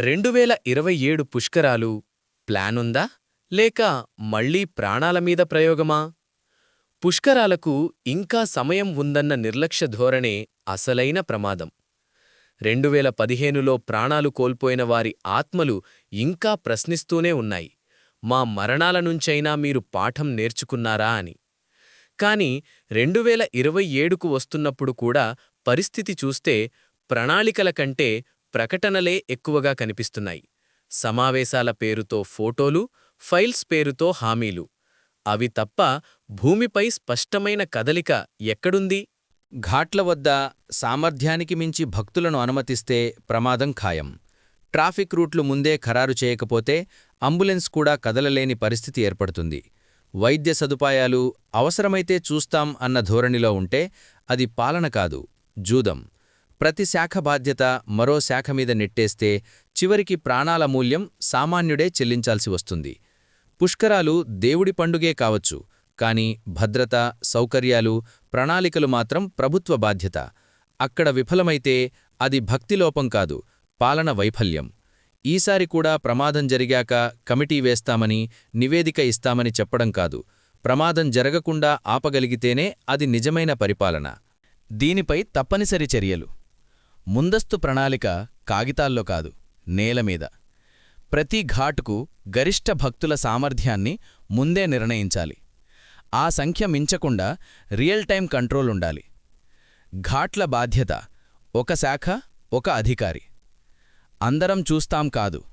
రెండు వేల ఇరవై ఏడు పుష్కరాలు ప్లానుందా? లేక మళ్ళీ ప్రాణాల మీద ప్రయోగమా? పుష్కరాలకు ఇంకా సమయం ఉందన్న నిర్లక్ష్య ధోరణే అసలైన ప్రమాదం. రెండువేల పదిహేనులో ప్రాణాలు కోల్పోయిన వారి ఆత్మలు ఇంకా ప్రశ్నిస్తూనే ఉన్నాయి. మా మరణాల నుంచైనా మీరు పాఠం నేర్చుకున్నారా అని. కాని రెండువేల ఇరవై ఏడుకు వస్తున్నప్పుడు కూడా పరిస్థితి చూస్తే ప్రణాళికల కంటే ప్రకటనలే ఎక్కువగా కనిపిస్తున్నాయి. సమావేశాల పేరుతో ఫోటోలు ఫైల్స్ పేరుతో హామీలు. అవి తప్ప భూమిపై స్పష్టమైన కదలిక ఎక్కడుంది? ఘాట్ల వద్ద సామర్థ్యానికి మించి భక్తులను అనుమతిస్తే ప్రమాదం ఖాయం. ట్రాఫిక్ రూట్లు ముందే ఖరారు చేయకపోతే అంబులెన్స్ కూడా కదలలేని పరిస్థితి ఏర్పడుతుంది. వైద్య సదుపాయాలు అవసరమైతే చూస్తాం అన్న ధోరణిలో ఉంటే అది పాలన కాదు జూదం. ప్రతి శాఖ బాధ్యత మరో శాఖ మీద నెట్టేస్తే చివరికి ప్రాణాల మూల్యం సామాన్యుడే చెల్లించాల్సి వస్తుంది. పుష్కరాలు దేవుడి పండుగే కావచ్చు కాని భద్రత సౌకర్యాలు ప్రణాళికలు మాత్రం ప్రభుత్వ బాధ్యత. అక్కడ విఫలమైతే అది భక్తిలోపం కాదు పాలన వైఫల్యం. ఈసారి కూడా ప్రమాదం జరిగాక కమిటీ వేస్తామని నివేదిక ఇస్తామని చెప్పడం కాదు ప్రమాదం జరగకుండా ఆపగలిగితేనే అది నిజమైన పరిపాలన. దీనిపై తప్పనిసరి చర్యలు. ముందస్తు ప్రణాళిక కాగితాల్లో కాదు నేలమీద ప్రతి ఘాటుకు గరిష్ట భక్తుల సామర్థ్యాన్ని ముందే నిర్ణయించాలి. ఆ సంఖ్య మించకుండా రియల్ టైం కంట్రోల్ ఉండాలి. ఘాట్ల బాధ్యత ఒక శాఖ ఒక అధికారి. అందరం చూస్తాం కాదు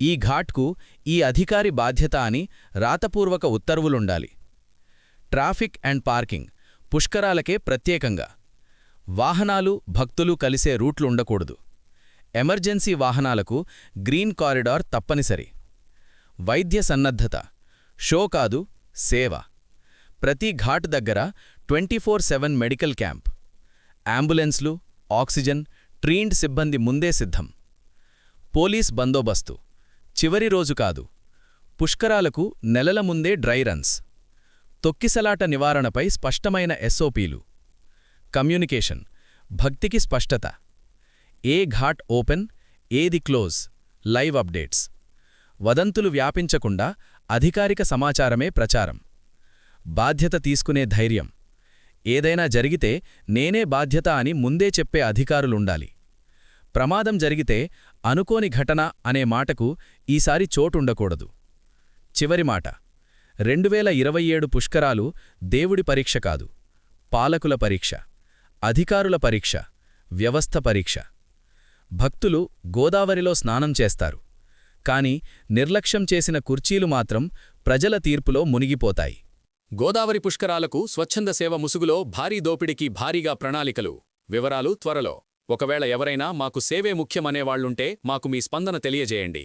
ఈ ఘాట్కు ఈ అధికారి బాధ్యత అని రాతపూర్వక ఉత్తర్వులుండాలి. ట్రాఫిక్ అండ్ పార్కింగ్ పుష్కరాలకే ప్రత్యేకంగా. వాహనాలు భక్తులు కలిసే రూట్లుండకూడదు ఎమర్జెన్సీ వాహనాలకు గ్రీన్ కారిడార్ తప్పనిసరి. వైద్య సన్నద్ధత. షో కాదు సేవ. ప్రతి ఘాట్ దగ్గర twenty four seven medical camp. అంబులెన్స్లు oxygen trained సిబ్బంది ముందే సిద్ధం. పోలీస్ బందోబస్తు. చివరి రోజు కాదు. పుష్కరాలకు నెలల ముందే డ్రై రన్స్. తొక్కిసలాట నివారణపై స్పష్టమైన ఎస్ఓపీలు. కమ్యూనికేషన్ భక్తికి స్పష్టత. ఏ ఘాట్ ఓపెన్ ఏది క్లోజ్ లైవ్ అప్డేట్స్. వదంతులు వ్యాపించకుండా అధికారిక సమాచారమే ప్రచారం. బాధ్యత తీసుకునే ధైర్యం. ఏదైనా జరిగితే నేనే బాధ్యత అని ముందే చెప్పే అధికారులుండాలి. ప్రమాదం జరిగితే అనుకోని ఘటన అనే మాటకు ఈసారి చోటుండకూడదు. చివరి మాట. రెండువేల ఇరవై ఏడు పుష్కరాలు దేవుడి పరీక్ష కాదు పాలకుల పరీక్ష. అధికారుల పరీక్ష వ్యవస్థ పరీక్ష. భక్తులు గోదావరిలో స్నానం చేస్తారు. కాని నిర్లక్ష్యం చేసిన కుర్చీలు మాత్రం ప్రజల తీర్పులో మునిగిపోతాయి. గోదావరి పుష్కరాలకు స్వచ్ఛంద సేవ ముసుగులో భారీ దోపిడికి భారీగా ప్రణాళికలు. వివరాలు త్వరలో. ఒకవేళ ఎవరైనా మాకు సేవే ముఖ్యమనేవాళ్ళుంటే మాకు మీ స్పందన తెలియజేయండి.